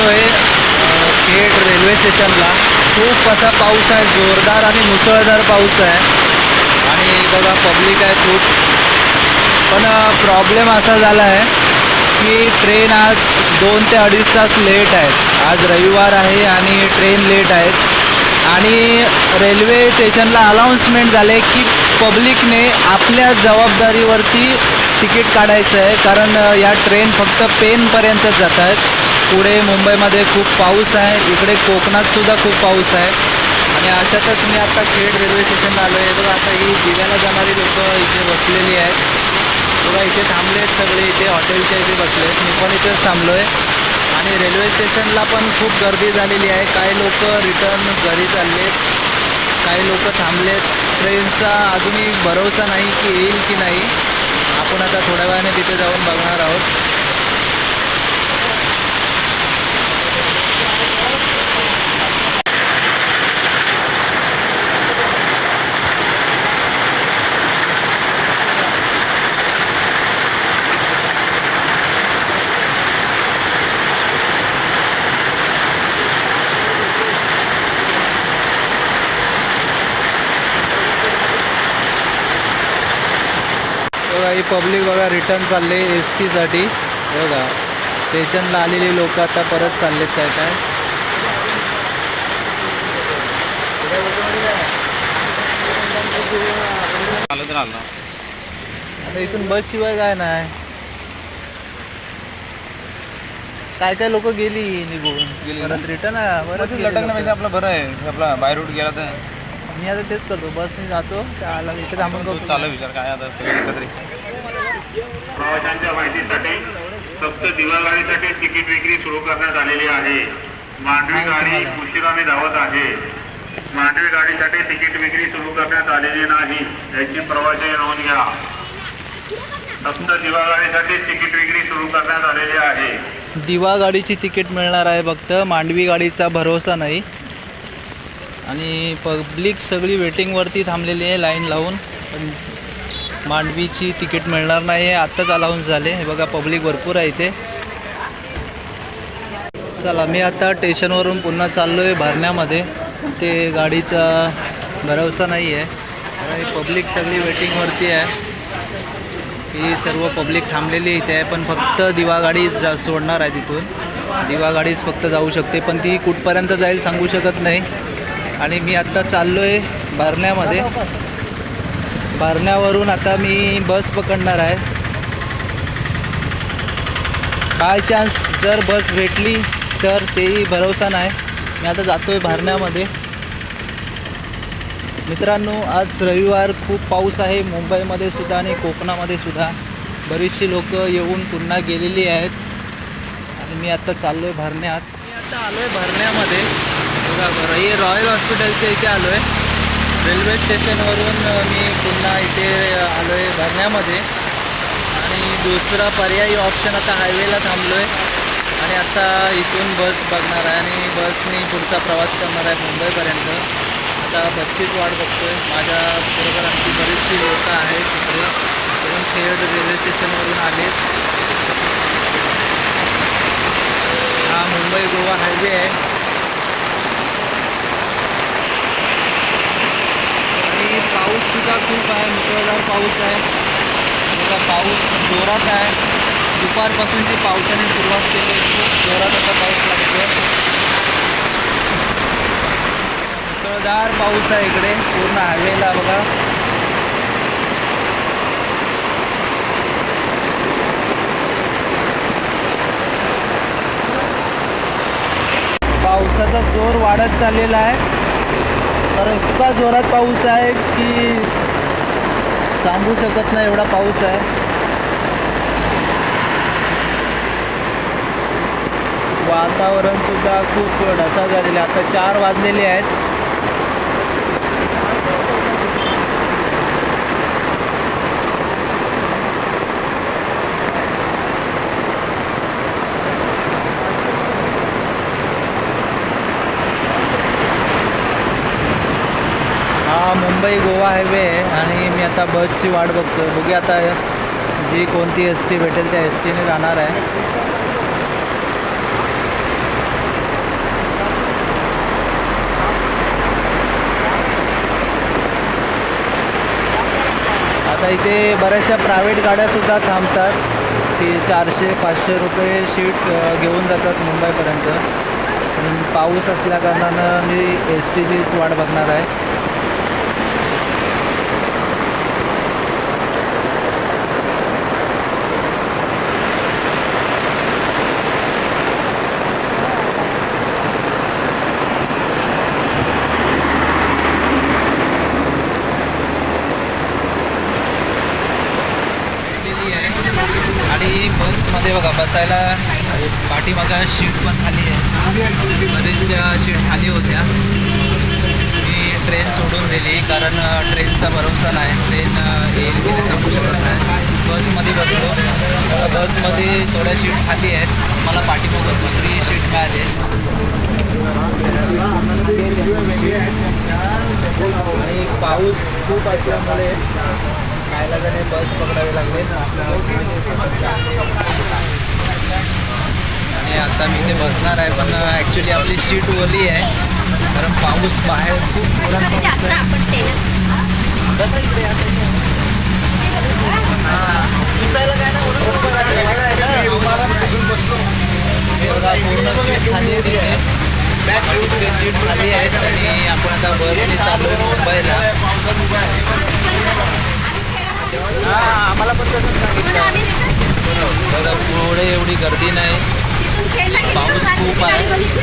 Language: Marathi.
आलो आहे खेड रेल्वे स्टेशनला. खूप असा पाऊस आहे जोरदार आणि मुसळधार पाऊस आहे. आणि बघा पब्लिक आहे खूप. पण प्रॉब्लेम असा झाला आहे की ट्रेन आज दोन ते अडीच तास लेट आहेत. आज रविवार आहे आणि ट्रेन लेट आहेत. आणि रेल्वे स्टेशनला अनाऊन्समेंट झाले की पब्लिकने आपल्या जबाबदारीवरती तिकीट काढायचं आहे. कारण या ट्रेन फक्त पेनपर्यंतच जात आहेत. पुढे मुंबईमध्ये खूप पाऊस आहे. इकडे कोकणातसुद्धा खूप पाऊस आहे. आणि अशातच मी आता खेड रेल्वे स्टेशनला आलो आहे बघा आता ही दिव्याला जाणारी लोकं इथे बसलेली आहेत. बघा इथे थांबले आहेत सगळे. इथे हॉटेलच्या इथे बसले आहेत मी पण इथेच थांबलो आहे आणि रेल्वे स्टेशनला पण खूप गर्दी झालेली आहे. काही लोक रिटर्न घरी चालले काही लोक थांबलेत. ट्रेनचा अजूनही भरोसा नाही की येईल की नाही. आपण आता थोड्या वेळाने तिथे जाऊन बघणार आहोत. पब्लिक बघा रिटर्न चालले एस टीसाठी बघा स्टेशनला आलेली लोक आता परत चाललेत काय काय. चालत राहिला आता इथून बस शिवाय काय नाही. काय काय लोक गेली निघून? गेली. परत? रिटर्न परत लटकण्यापेक्षा. आपलं बरं आहे. आपला बाय रूट गेला तर. मी आता तेच करतो बसने जातो त्याला इथे थांबून करतो चालू विचार काय आता एकत्रित. प्रवाशांच्या माहितीसाठी फक्त दिवा गाडीसाठी तिकीट विक्री सुरू करण्यात आलेली आहे. मांडवी गाडी उशिराने धावत आहे. मांडवी गाडीसाठी तिकीट विक्री सुरू करण्यात आलेली नाही. याची प्रवासी नोंद घ्या. फक्त दिवा गाडीसाठी तिकीट विक्री सुरू करण्यात आलेली आहे. दिवा गाडीची तिकीट मिळणार आहे फक्त. मांडवी गाडीचा भरोसा नाही. आणि पब्लिक सगळी वेटिंगवरती थांबलेली आहे लाईन लावून. पण मांडवीची तिकीट मिळणार नाही आहे आत्ताच अलाउन्स झाले. हे बघा पब्लिक भरपूर आहे इथे. चला मी आता स्टेशनवरून पुन्हा चाललो आहे भरण्यामध्ये. ते गाडीचा भरवसा नाही आहे पब्लिक सगळी वेटिंगवरती आहे. ही सर्व पब्लिक थांबलेली इथे आहे पण फक्त दिवागाडी जा सोडणार आहे तिथून. दिवा गाडीच फक्त जाऊ शकते पण ती कुठपर्यंत जाईल सांगू शकत नाही. आणि मी आत्ता चाललो आहे भरण्यामध्ये. भरण्यावरून आता मी बस पकडणार आहे. बाय चान्स जर बस भेटली तर तेही भरोसा नाही. मी आता जातो आहे भरण्यामध्ये. मित्रांनो आज रविवार खूप पाऊस आहे. मुंबईमध्ये सुद्धा आणि कोकणामध्ये सुद्धा बरीचशी लोक येऊन पुन्हा गेलेली आहेत. आणि मी आता चाललो आहे भरण्यात. मी आता आलो आहे भरण्यामध्ये. बघा बरं हे रॉयल हॉस्पिटलच्या इथे आलो आहे रेल्वे स्टेशनवरून मी पुन्हा इथे आलो आहे भरण्यामध्ये. आणि दुसरा पर्यायी ऑप्शन आता हायवेला थांबलो आहे आणि आता इथून बस बघणार आहे. आणि बसनी पुढचा प्रवास करणार आहे मुंबईपर्यंत. आता बसचीच वाट बघतो आहे माझ्या बरोबर आमची बरीचशी लोक आहेत तिकडे. म्हणून खेड रेल्वे स्टेशनवरून आले हा मुंबई गोवा हायवे आहे आणि पाऊस सुद्धा खूप आहे मुसळधार पाऊस आहे. बघा पाऊस जोरात आहे. दुपारपासूनची पावसाने सुरुवात केली. आहे. खूप जोरात असा पाऊस लागतो मुसळधार पाऊस आहे इकडे. पूर्ण हायवेला बघा. पावसाचा जोर वाढत चाललेला आहे. तर इतका जोरात पाऊस आहे की सांगू शकत नाही एवढा पाऊस आहे वातावरण सुद्धा खूप ढसा झालेले आहे. आता चार वाजलेले आहेत हा मुंबई गोवा हायवे आहे आणि मी आता बसची वाट बघतो बघूया आता जी कोणती एस टी भेटेल त्या एस टीने जाणार आहे. आता इथे बऱ्याचशा प्रायव्हेट गाड्यासुद्धा थांबतात. ती चारशे पाचशे रुपये शीट घेऊन जातात मुंबईपर्यंत. पाऊस असल्या कारणानं मी एस टीचीच वाट बघणार आहे. आणि बसमध्ये बघा बसायला पाठीमागा शीट पण खाली आहे. बरेचशा शीट खाली होत्या. मी ट्रेन सोडून दिली कारण ट्रेनचा भरोसा नाही. ट्रेन येईल गेले सांगू शकत नाही. बसमध्ये बसलो. बसमध्ये थोड्या शीट खाली आहेत. मला पाठीमागं दुसरी शीट मिळाली. आणि पाऊस खूप असल्यामुळे खायला जाणे बस पकडावी लागले. आणि आता मी ते बसणार आहे पण ॲक्च्युली आपली सीट ओली आहे. कारण पाऊस बाहेर खूप जोरात पाऊस आहे. इकडे पूर्ण सीट खाली आहे. सीट खाली आहेत आणि आपण आता बसने चालू आहे. मुंबईला आम्हाला पण तसंच सांगितलं. बघा पुढे एवढी गर्दी नाही. पाऊस खूप आहे.